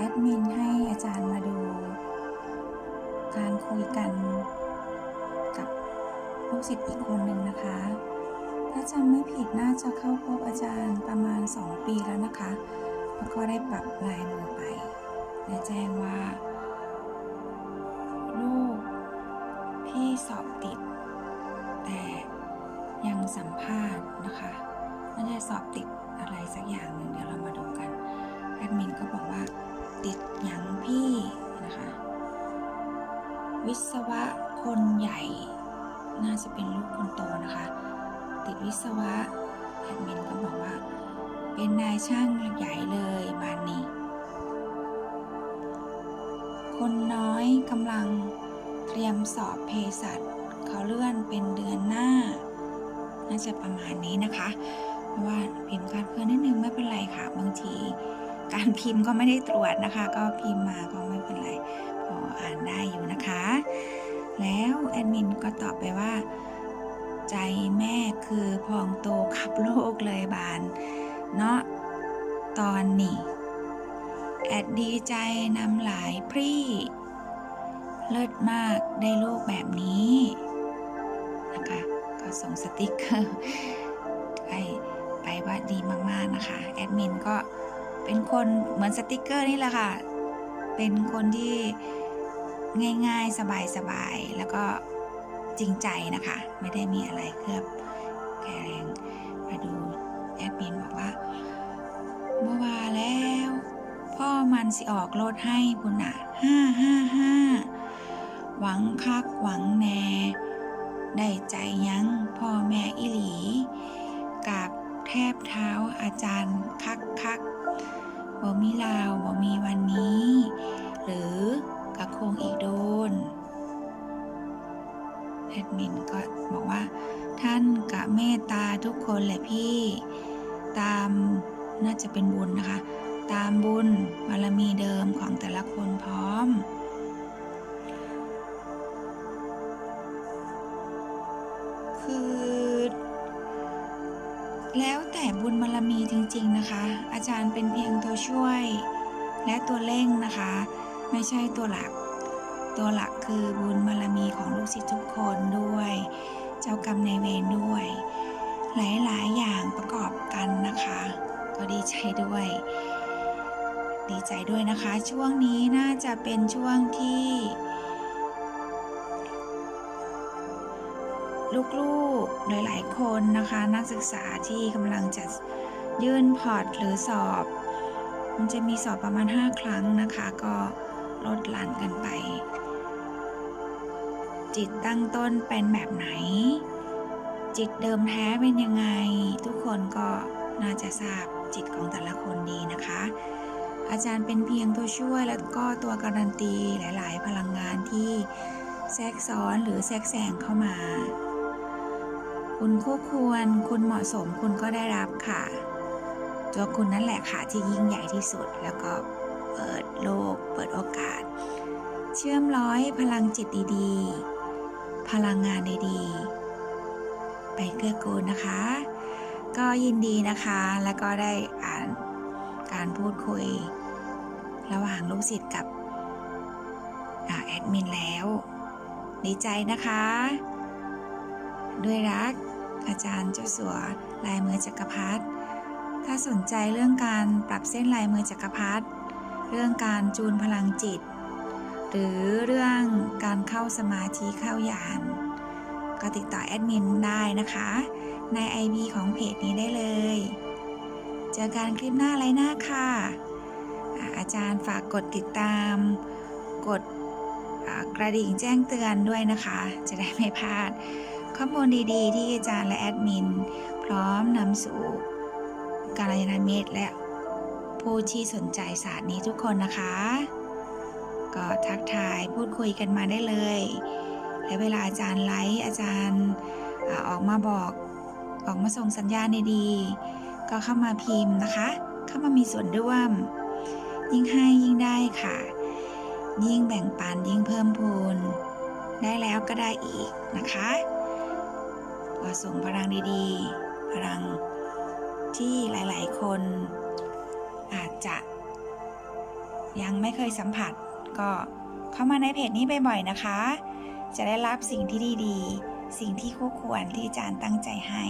แอดมินให้อาจารย์มาดู การคุยกันกับลูกศิษย์อีกคนหนึ่งนะคะ ถ้าจำไม่ผิดน่าจะเข้าพบอาจารย์ประมาณ 2 ปีแล้วนะคะ แล้วก็ได้ปรับลายมือไปและแจ้งว่า ลูกพี่สอบติด แต่ยังสัมภาษณ์นะคะน่าจะสอบติดอะไรสักอย่างหนึ่งเดี๋ยวเรามา วิศวะคนใหญ่ น่าจะเป็นลูกคนโตนะคะ ติดวิศวะแอดมินก็บอกว่า เป็นนายช่างใหญ่เลยบานนี้ คนน้อยกำลังเตรียมสอบเภสัชเขาเลื่อนเป็นเดือนหน้า น่าจะประมาณนี้นะคะเพราะว่าพิมพ์คลาดเคลื่อนนิดนึงไม่เป็นไรค่ะ บางที การพิมพ์ก็ไม่ได้ตรวจนะคะ ก็พิมพ์มาก็ไม่เป็นไร พออ่านได้อยู่นะคะ แล้วแอดมินก็ตอบไปว่า ใจแม่คือพองโตขับโลกเลยบาน เนาะตอนนี้ แอดดีใจนำหลายพรี่ เลิศมากได้ลูกแบบนี้นะคะก็ส่งสติกเกอร์ไปไปว่าดีมากๆนะคะ แอดมินก็เป็นคนเหมือนสติกเกอร์นี่แหละค่ะ เป็นคนที่ง่ายๆ สบายๆ แล้วก็จริงใจนะคะ ไม่ได้มีอะไรเคลือบแกลงมาดูแอดมินบอกว่าเมื่วาแล้ว พ่อมันสิออกรถให้คุณน่ะห้าห้าห้าหวังคักหวังแน่ได้ใจยั้งพ่อแม่อิหลีกับแทบเท้าอาจารย์คักคัก บ่มีลาวบ่มีวันนี้ หรือกระโคงอีกโดนแอดมินก็บอกว่า ท่านกะเมตตาทุกคนแหละพี่ตามน่าจะเป็นบุญนะคะ ตามบุญบารมีเดิมของแต่ละคนพร้อม แล้วแต่บุญบารมีจริง ๆนะคะ อาจารย์เป็นเพียงตัวช่วย และตัวเร่งนะคะ ไม่ใช่ตัวหลัก ตัวหลักคือบุญบารมีของลูกศิษย์ทุกคนด้วย เจ้ากรรมนายเวรด้วย หลายๆ อย่างประกอบกันนะคะ ก็ดีใจด้วย ดีใจด้วยนะคะ ช่วงนี้น่าจะเป็นช่วงที่ ลูกๆหลายๆคนนะคะ นักศึกษาที่กำลังจะยื่นพอร์ตหรือสอบ มันจะมีสอบประมาณ 5 ครั้งนะคะ ก็ลดหลั่นกันไป จิตตั้งต้นเป็นแบบไหน จิตเดิมแท้เป็นยังไง ทุกคนก็น่าจะทราบจิตของแต่ละคนดีนะคะ อาจารย์เป็นเพียงตัวช่วยแล้วก็ตัวการันตีหลาย ๆ พลังงานที่แทรกซ้อนหรือแทรกแซงเข้ามา คุณคู่ควร คุณเหมาะสมคุณก็ได้รับค่ะ ตัวคุณนั่นแหละค่ะที่ยิ่งใหญ่ที่สุด แล้วก็เปิดโลก เปิดโอกาส เชื่อมร้อยพลังจิตดีๆ พลังงานดีๆ ไปเกื้อกูลนะคะ ก็ยินดีนะคะ แล้วก็ได้อ่านการพูดคุย ระหว่างลูกศิษย์กับอแอดมินแล้ว ดีใจนะคะ ด้วยรัก อาจารย์เจ้าสัวลายมือจักรพรรดิถ้าสนใจเรื่องการปรับเส้นลายมือจักรพรรดิเรื่องการจูนพลังจิต หรือเรื่องการเข้าสมาธิเข้ายาน ก็ติดต่อแอดมินได้นะคะ ใน IB ของเพจนี้ได้เลย เจอกันคลิปหน้าไรหน้าค่ะ อาจารย์ฝากกดติดตาม กดกระดิ่งแจ้งเตือนด้วยนะคะ จะได้ไม่พลาด ข้อมูลดีๆ ที่อาจารย์และแอดมิน พร้อมนำสู่การยานมิตรและผู้ที่สนใจศาสตร์นี้ทุกคนนะคะ ก็ทักทายพูดคุยกันมาได้เลย และเวลาอาจารย์ไลฟ์อาจารย์อออกมาบอกออกมาส่งสัญญาณดีๆก็เข้ามาพิมพ์นะคะ เข้ามามีส่วนร่วม ยิ่งให้ยิ่งได้ค่ะ ยิ่งแบ่งปันยิ่งเพิ่มพูนได้แล้วก็ได้อีกนะคะ ก็ส่งพลังดีๆ พลังที่หลายๆ คนอาจจะยังไม่เคยสัมผัส ก็เข้ามาในเพจนี้บ่อยๆนะคะ จะได้รับสิ่งที่ดีๆ สิ่งที่คู่ควรที่อาจารย์ตั้งใจให้